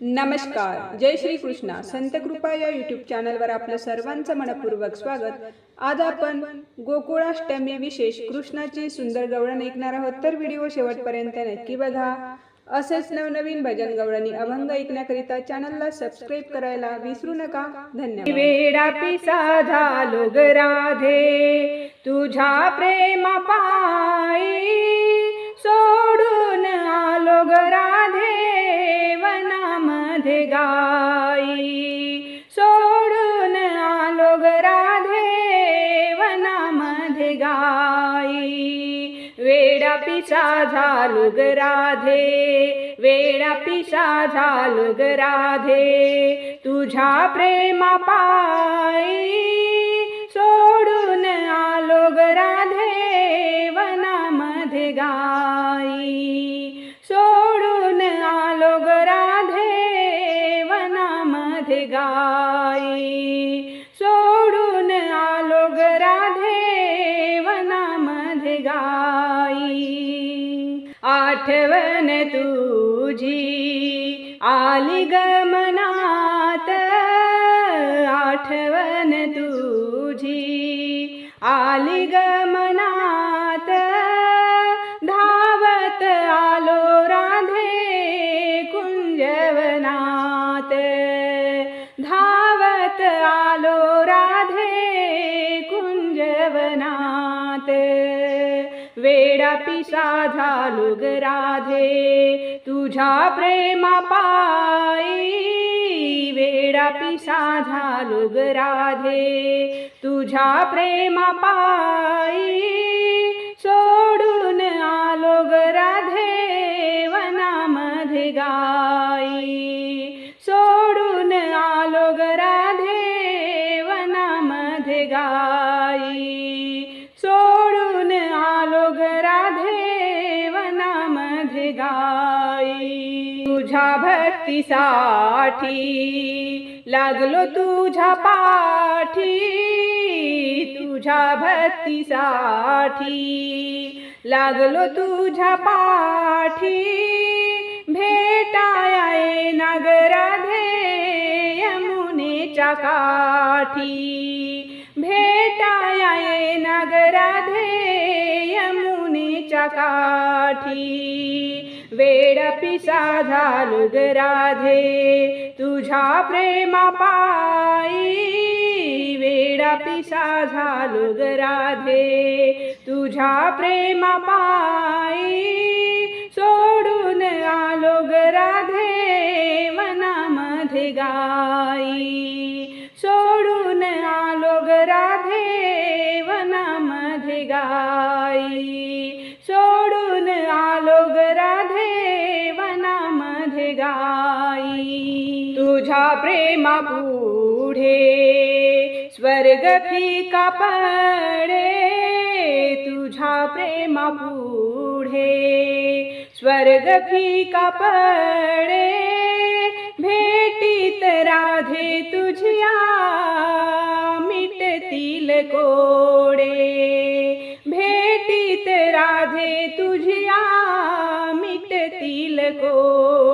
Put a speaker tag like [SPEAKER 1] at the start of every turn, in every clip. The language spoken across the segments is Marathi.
[SPEAKER 1] नमस्कार. जय श्री कृष्णा. संत कृपा या युट्यूब चॅनलवर आपलं सर्वांचं मनपूर्वक स्वागत. आज आपण गोकुळाष्टमी विशेष कृष्णाचे सुंदर गवळण ऐकणार आहोत. तर व्हिडिओ शेवटपर्यंत नक्की बघा. असेच नवनवीन भजन गवळणी अभंग ऐकण्याकरिता चॅनलला सबस्क्राईब करायला विसरू नका. धन्यवाद. वेडा पिसा झालो राधे. तुझ्या प्रेमा पिशा पिसा ग राधे वेडा पिशा झालो ग राधे तुझ्या प्रेमा पाय आठवण तुझी. आली गमनात आठवण तुझी. आली गमनात धावत आलो राधे कुंजवनात. धावत आलो राधे कुंजवनात. वेडा पिसा झालो ग राधे तुझ्या प्रेमा पायी वेडा पिसा झालो ग राधे तुझ्या प्रेमा पायी तुझ्या भक्तीसाठी लागलो तुझ्या पाठी तुझ्या भक्तीसाठी लागलो तुझ्या पाठी. भेटाया नागराधे यमुनेच्या काठी. भेटाया नागराधे यमुनेच्या काठी. वेड पिसा झालो ग राधे तुझ्या प्रेमा पायी वेड पिसा झालो ग राधे तुझ्या प्रेमा पायी सोडून आलो ग राधे मनामध्ये गाई. सोडून आलो ग राधे वनामध्ये गाई. तुझ्या प्रेमा पुढे स्वर्ग फिका पडे तुझ्या प्रेमा पुढे स्वर्ग फिका पडे भेटीत राधे तुझ्या मिटतील कोडे. भेटीत राधे तुझ्या मिटतील कोडे.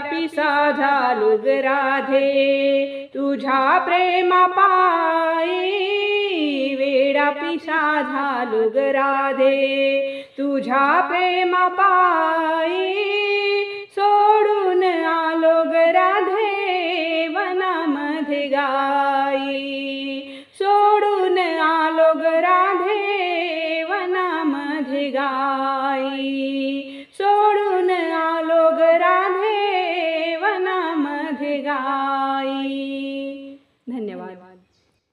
[SPEAKER 1] पिसा झालो ग राधे तुझ्या प्रेमा पायी वेडा पिसा झालो ग राधे तुझ्या प्रेमा पायी सोडून आलो ग राधे वनामध्ये गा